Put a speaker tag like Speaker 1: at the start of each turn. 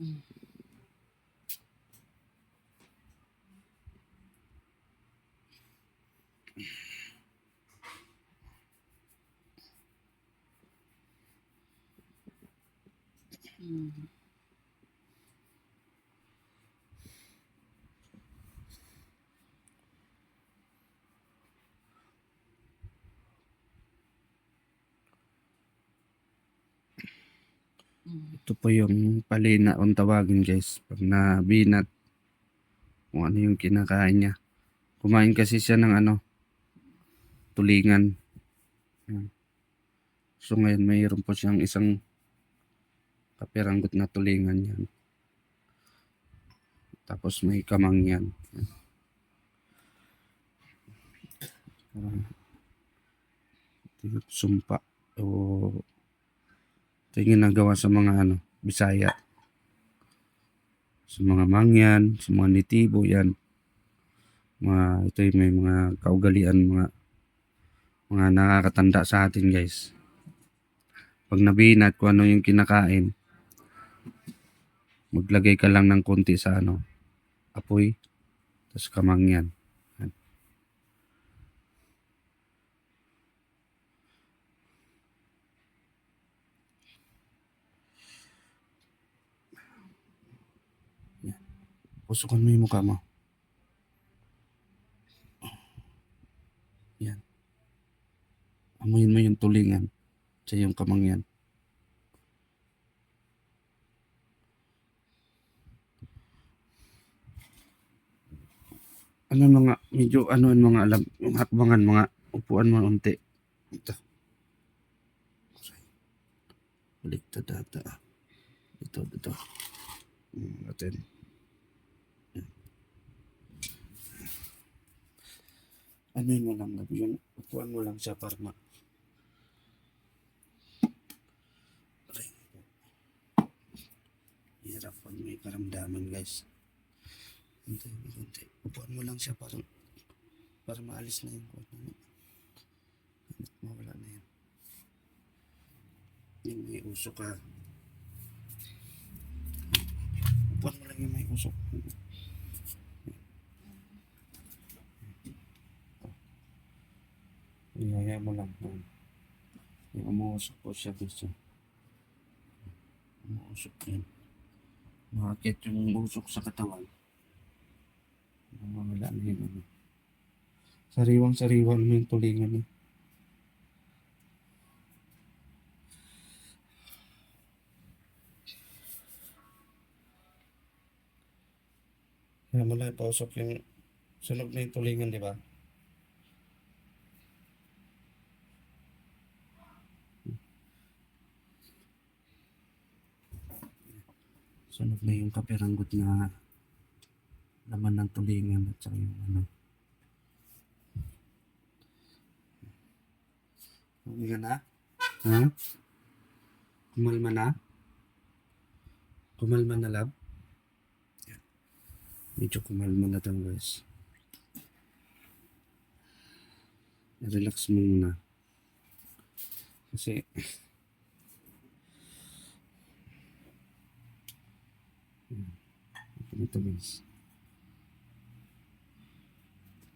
Speaker 1: 嗯ん。
Speaker 2: Ito po yung palina kung tawagin guys. Pag nabinat, kung ano yung kinakain niya. Kumain kasi siya ng ano, tulingan. So ngayon mayroon po siyang isang kapiranggot na tulingan yan. Tapos may kamang yan. Sumpa o ito yung ginagawa sa mga ano, Bisaya. Sa mga mangyan, sa mga nitibo yan. Mga, ito yung may mga kaugalian, mga mga nakakatanda sa atin guys. Pag nabinat kung ano yung kinakain, maglagay ka lang ng konti sa ano, apoy, tapos kamangyan. Yan. Yan. Pusukan mo yung mukha mo. Yan. Amuyin mo yung tulingan sa yung kamangyan. Ano mga, medyo ano mga alam, yung hakbangan, mga upuan mo unti. Ito. Baliktad ata. Ito, ito. Hmm, natin. Yan. Yun mo lang, Lab? yung upuan mo lang siya para ma... Hirap pag may karamdaman, guys. Kunti, kunti. Upuan mo lang siya para para maalis na yung kuwan At mawala na yan. Yung may usok ka. Upuan mo lang yung may usok. Iyaya mo lang. Yan. Yung umuusok po siya yan. Umuusok yan. Makakit yung usok sa katawan. Mawala na yun. Ano. Sariwang sariwa naman yung tulingan niya. Kaya mula pausok yung sunog na yung tulingan, di ba? Sunog na yung kapiranggot na laman ng tulingan at saka yung ano. Huminga na? Ha? Kumalma na? Kumalma na lab? Yan. Medyo kumalma na tayo guys. Relax muna. Kasi vitamins.